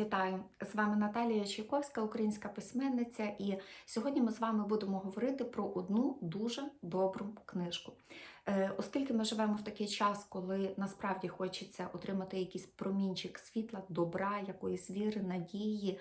Вітаю! З вами Наталія Чайковська, українська письменниця, і сьогодні ми з вами будемо говорити про одну дуже добру книжку. Е, Оскільки ми живемо в такий час, коли насправді хочеться отримати якийсь промінчик світла, добра, якоїсь віри, надії,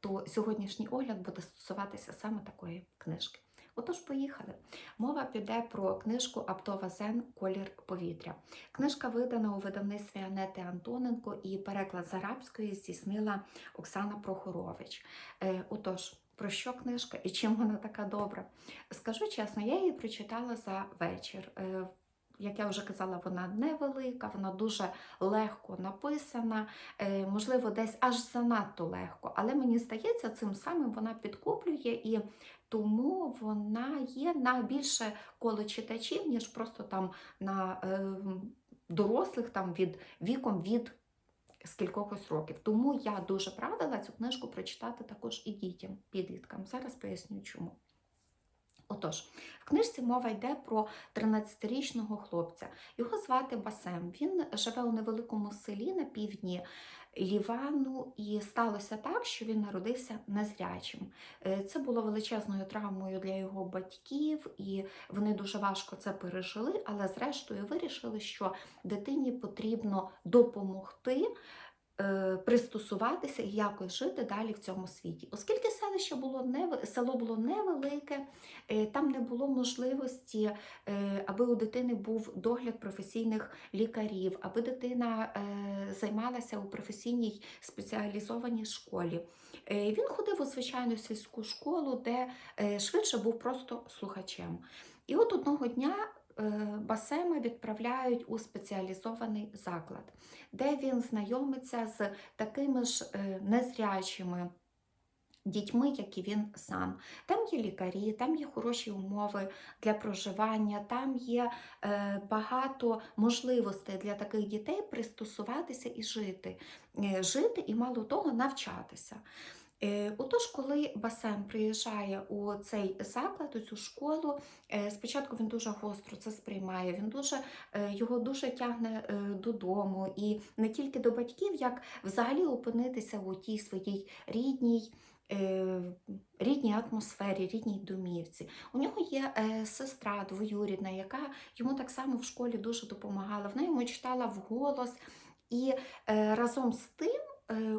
то сьогоднішній огляд буде стосуватися саме такої книжки. Отож, поїхали. Мова піде про книжку Аптова Зен Колір повітря. Книжка видана у видавництві Анети Антоненко і переклад з арабської здійснила Оксана Прохорович. Е, Отож, про що книжка і чим вона така добра? Скажу чесно, я її прочитала за вечір. Як я вже казала, вона невелика, вона дуже легко написана, е, можливо, десь аж занадто легко. Але мені здається, цим самим вона підкуплює і тому вона є на більше коло читачів, ніж просто там на е, дорослих там від віком від скількохось років. Тому я дуже радила цю книжку прочитати також і дітям, підліткам. Зараз поясню чому. Отож, в книжці мова йде про 13-річного хлопця. Його звати Басем. Він живе у невеликому селі на півдні Лівану, і сталося так, що він народився незрячим. Е, Це було величезною травмою для його батьків, і вони дуже важко це пережили, але зрештою вирішили, що дитині потрібно допомогти. е, Пристосуватися і якось жити далі в цьому світі. Оскільки селище було не село було невелике, е, там не було можливості, е, аби у дитини був догляд професійних лікарів, аби дитина е, займалася у професійній спеціалізованій школі. Він ходив у звичайну сільську школу, де швидше був просто слухачем. І от одного дня Басема відправляють у спеціалізований заклад, де він знайомиться з такими ж незрячими дітьми, як і він сам. Там є лікарі, там є хороші умови для проживання, там є е, багато можливостей для таких дітей пристосуватися і жити, Е, жити і мало того навчатися. Е, Отож, коли Басем приїжджає у цей заклад, у цю школу, спочатку він дуже гостро це сприймає, він дуже, його дуже тягне додому, і не тільки до батьків, як взагалі опинитися у тій своїй рідній. Е, Рідній атмосфері, рідній домівці. У нього є е, сестра двоюрідна, яка йому так само в школі дуже допомагала. Вона йому читала вголос, і е, разом з тим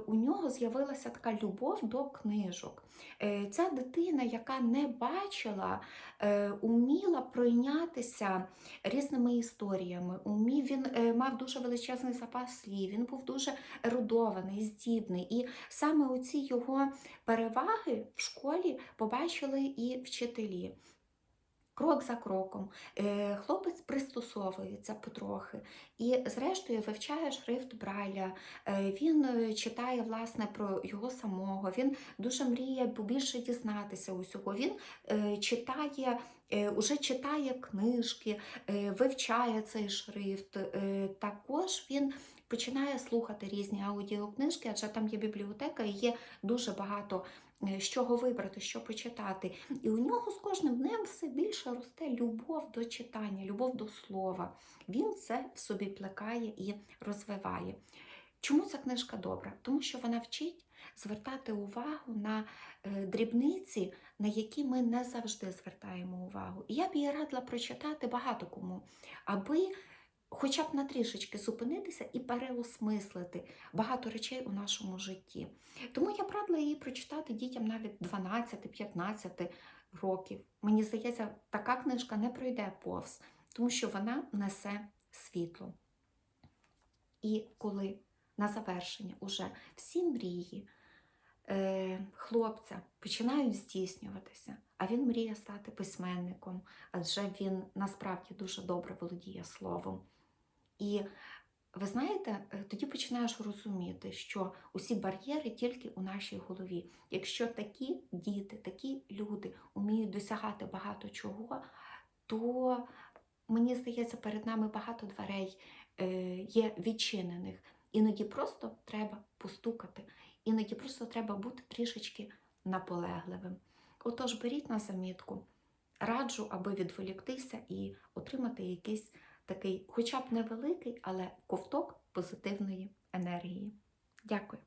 у нього з'явилася така любов до книжок. Е, Ця дитина, яка не бачила, е, уміла пройнятися різними історіями. Умів, він е, мав дуже величезний запас слів, він був дуже ерудований, здібний. І саме оці його переваги в школі побачили і вчителі. Крок за кроком Е, хлопець пристосовується потрохи і, зрештою, вивчає шрифт Брайля. Е, Він е, читає власне про його самого. Він дуже мріє побільше дізнатися усього. Він читає, уже читає книжки, вивчає цей шрифт. Також він починає слухати різні аудіокнижки, адже там є бібліотека і є дуже багато е, з чого вибрати, що почитати. І у нього з кожним днем все більше росте любов до читання, любов до слова. Він це в собі плекає і розвиває. Чому ця книжка добра? Тому що вона вчить звертати увагу на е, дрібниці, на які ми не завжди звертаємо увагу. І я б її радила прочитати багато кому, аби хоча б на трішечки зупинитися і переосмислити багато речей у нашому житті. Тому я б радила її прочитати дітям навіть 12-15 років. Мені здається, така книжка не пройде повз, тому що вона несе світло. І коли на завершення уже всі мрії е, хлопця починають здійснюватися, а він мріє стати письменником, адже він насправді дуже добре володіє словом. І ви знаєте, е, тоді починаєш розуміти, що усі бар'єри тільки у нашій голові. Якщо такі діти, такі люди вміють досягати багато чого, то мені здається, перед нами багато дверей е, є відчинених. Іноді просто треба постукати, іноді просто треба бути трішечки наполегливим. Отож, беріть на замітку, раджу, аби відволіктися і отримати якийсь такий, хоча б невеликий, але ковток позитивної енергії. Дякую.